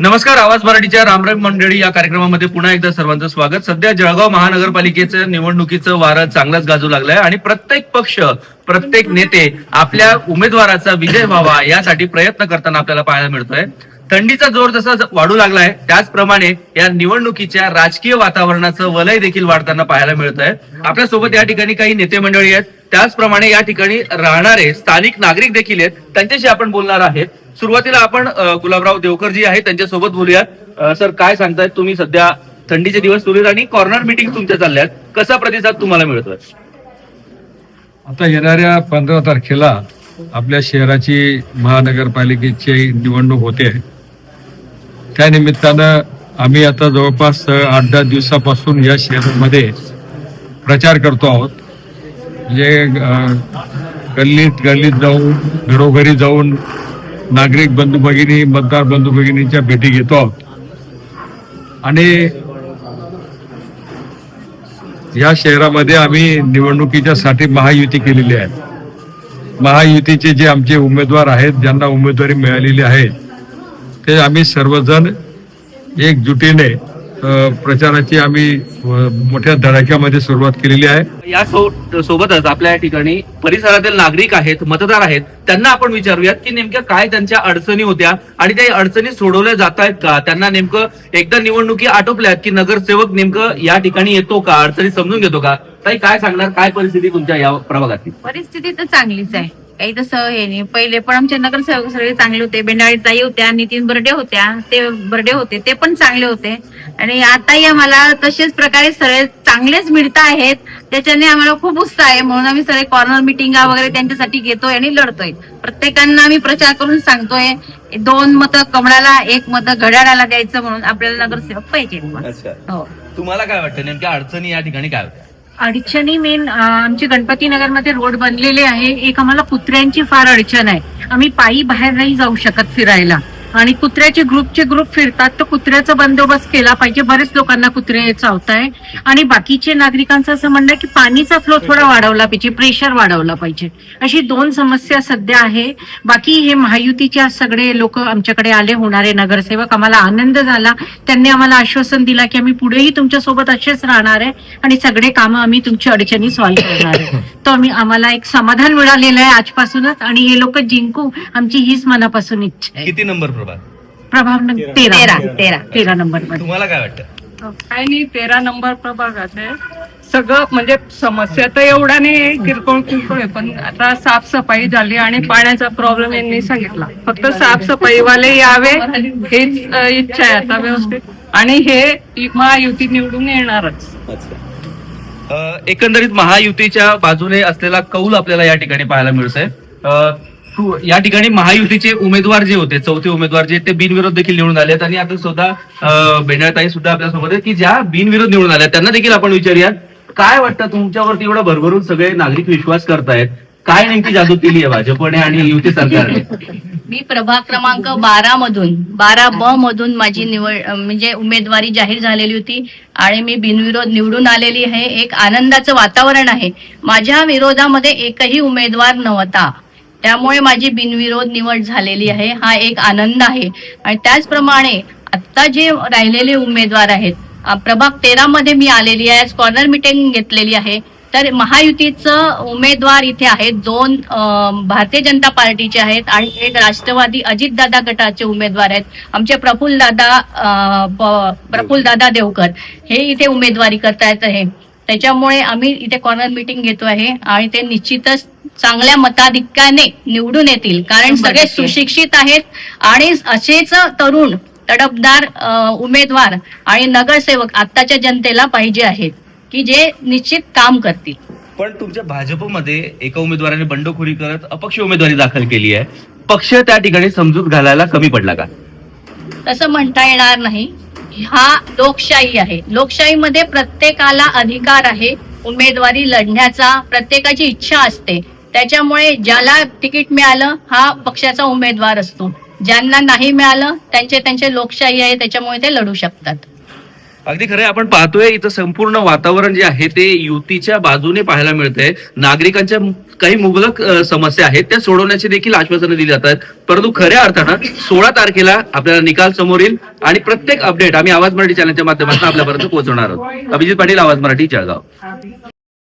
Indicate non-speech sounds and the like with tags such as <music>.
नमस्कार आवाज मराठीच्या रामराम मंडळी या कार्यक्रमामध्ये पुन्हा एकदा सर्वांचं स्वागत. सध्या जळगाव महानगरपालिकेचं निवडणुकीचं वारं चांगलंच गाजू लागलंय आणि प्रत्येक पक्ष प्रत्येक नेते आपल्या उमेदवाराचा विजय व्हावा यासाठी प्रयत्न करताना आपल्याला पाहायला मिळतोय. थंडीचा जोर जसा वाढू लागलाय त्याचप्रमाणे या निवडणुकीच्या राजकीय वातावरणाचं वलय देखील वाढताना पाहायला मिळत आहे आपल्यासोबत या ठिकाणी काही नेते मंडळी आहेत. त्याचप्रमाणे या ठिकाणी राहणारे स्थानिक नागरिक देखील आहेत. त्यांच्याशी आपण बोलणार आहेत. सुरुवातीला आपण गुलाबराव देवकरजी आहेत त्यांच्यासोबत बोलूयात. सर काय सांगतायत तुम्ही? सध्या थंडीचे दिवस सुरू आहेत आणि कॉर्नर मिटिंग तुमच्या चालल्यात. कसा प्रतिसाद तुम्हाला मिळतोय? आता येणाऱ्या पंधरा तारखेला आपल्या शहराची महानगरपालिकेची निवडणूक होते. त्या निमित्तानं आम्ही आता जवळपास आठ दहा दिवसापासून या शहरामध्ये प्रचार करतो आहोत. म्हणजे गल्लीत गल्लीत जाऊन घरोघरी जाऊन नागरिक बंधू भगिनी मतदार बंधू भगिनीच्या भेटी घेतो. आहोत आणि या शहरामध्ये आम्ही निवडणुकीच्या साठी महायुती केलेली आहे. महायुतीचे जे आमचे उमेदवार आहेत ज्यांना उमेदवारी मिळालेली आहे ते आम्ही सर्वजण एकजुटीने प्रचाराची आम्ही मोठ्या धडाक्यामध्ये सुरुवात केलेली आहे. या सो- सोबतच आपल्या या ठिकाणी परिसरातील नागरिक आहेत मतदार आहेत त्यांना आपण विचारूयात की नेमक्या काय त्यांच्या अडचणी होत्या आणि त्या अडचणी सोडवल्या जात आहेत का? त्यांना नेमकं एकदा निवडणुकी आटोपल्यात की नगरसेवक नेमकं या ठिकाणी येतो का? अडचणी समजून घेतो का? ताई काय सांगणार? काय परिस्थिती तुमच्या या प्रभागातली? परिस्थिती तर चांगलीच आहे. काही तसं हे नाही. पहिले पण आमचे नगरसेवक सगळे चांगले होते. बेंडाळी ताई होत्या नितीन बर्डे होत्या. ते बर्डे होते ते पण चांगले होते. आणि आताही आम्हाला तसेच प्रकारे सगळे चांगलेच मिळत आहेत. त्याच्याने आम्हाला खूप उत्साह आहे. म्हणून आम्ही सगळे कॉर्नर मिटिंगा वगैरे त्यांच्यासाठी घेतोय आणि लढतोय. प्रत्येकांना आम्ही प्रचार करून सांगतोय दोन मतं कमळाला एक मतं घड्याळाला द्यायचं म्हणून आपल्याला नगरसेवक पाहिजे हो. तुम्हाला काय वाटतं? नेमक्या अडचणी या ठिकाणी काय होत्या? अडचणी मेन आमचे गणपतीनगरमध्ये रोड बनलेले आहे. एक आम्हाला कुत्र्यांची फार अडचण आहे. आम्ही पायी बाहेर नाही जाऊ शकत फिरायला. आणि कुत्र्याचे ग्रुपचे ग्रुप फिरतात तर कुत्र्याचा बंदोबस्त केला पाहिजे. बरेच लोकांना कुत्रे चावताय. आणि बाकीचे नागरिकांचं असं म्हणणं आहे की पाणीचा फ्लो थोडा वाढवला पाहिजे प्रेशर वाढवला पाहिजे. अशी दोन समस्या सध्या आहे. बाकी हे महायुतीच्या सगळे लोक आमच्याकडे आले होणारे नगरसेवक. आम्हाला आनंद झाला. त्यांनी आम्हाला आश्वासन दिला की आम्ही पुढेही तुमच्यासोबत असेच राहणार आहे आणि सगळे कामं आम्ही तुमची अडचणी सॉल्व्ह करणार आहे. तर आम्ही आम्हाला एक समाधान मिळालेलं आहे आजपासूनच आणि हे लोक जिंकू आमची हीच मनापासून इच्छा आहे. किती नंबर प्रभाग तेरा. तेरा. तेरा. तेरा. नंबरमध्ये. तुम्हाला काय वाटतं? काय नाही तेरा नंबर प्रभागात आहे. सगळं म्हणजे समस्या तर एवढा नाही आहे, किरकोळ किरकोळ आहे पण आता साफसफाई झाली आणि पाण्याचा प्रॉब्लेम यांनी सांगितला. फक्त साफसफाईवाले यावे हेच अ, इच्छा आहे आता व्यवस्थित. आणि हे महायुती निवडून येणारच. अ, एकंदरीत महायुतीच्या बाजूने असलेला कौल आपल्याला या ठिकाणी पाहायला मिळतोय. अ, तू- या ठिकाणी महायुतीचे उमेदवार जे होते चौथे उमेदवार जे ते बिनविरोध देखील निवडून आलेत आणि आता स्वतः बेंडळताई सुद्धा आपल्यासोबत आहेत की ज्या बिनविरोध निवडून आल्या त्यांना देखील आपण विचारूया काय वाटतं तुमच्यावरती एवढा भरभरून सगळे नागरिक विश्वास करतायत? काय नेमकी जादू केली आहे भाजपने आणि युती सरकारने? <laughs> मी प्रभाग क्रमांक बारा मधून बारा ब मधून माझी निवड म्हणजे उमेदवारी जाहीर झालेली होती आणि मी बिनविरोध निवडून आलेली आहे. एक आनंदाचं वातावरण आहे. माझ्या विरोधामध्ये एकही उमेदवार नव्हता. त्यामुळे माझी बिनविरोध निवड झालेली आहे. हा एक आनंद आहे. आणि त्याचप्रमाणे आत्ता जे राहिलेले उमेदवार आहेत प्रभाग तेरा मध्ये मी आलेली आहे कॉर्नर मिटिंग घेतलेली आहे. तर महायुतीचं उमेदवार इथे आहेत. दोन भारतीय जनता पार्टीचे आहेत आणि एक राष्ट्रवादी अजितदादा गटाचे उमेदवार आहेत. आमचे प्रफुल्लदादा दादा प्रफुल्लदादा देवकर हे इथे उमेदवारी करतायत आहे त्याच्यामुळे आम्ही इथे कॉर्नर मिटिंग घेतो आहे आणि ते निश्चितच चांगल्या मताधिक्याने निवडून येतील. कारण सगळे सुशिक्षित आहेत आणि असेच तरुण तडफदार उमेदवार आणि नगरसेवक आत्ताच्या जनतेला पाहिजे आहेत की जे निश्चित काम करतील. पण तुमच्या भाजपमध्ये एका उमेदवाराने बंडखोरी करत अपक्ष उमेदवारी दाखल केली आहे. पक्ष त्या ठिकाणी समजूत घालायला कमी पडला का? तसं म्हणता येणार नाही. हा लोकशाही आहे. लोकशाहीमध्ये प्रत्येकाला अधिकार आहे. उमेदवारी लढण्याचा प्रत्येकाची इच्छा असते. त्याच्यामुळे ज्याला तिकीट मिळालं हा पक्षाचा उमेदवार असतो. ज्यांना नाही मिळालं त्यांचे त्यांचे लोकशाही आहे त्याच्यामुळे ते लढू शकतात. अगदी खरं आपण पाहतोय इथं संपूर्ण वातावरण जे आहे ते युतीच्या बाजूने पाहायला मिळतंय. नागरिकांच्या काही मुबलक समस्या आहेत त्या सोडवण्याची देखील आश्वासनं दिली जातात. परंतु खऱ्या अर्थानं सोळा तारखेला आपल्याला निकाल समोर येईल आणि प्रत्येक अपडेट आम्ही आवाज मराठी चॅनलच्या माध्यमातून आपल्यापर्यंत पोहोचवणार आहोत. अभिजित पाटील आवाज मराठी जळगाव.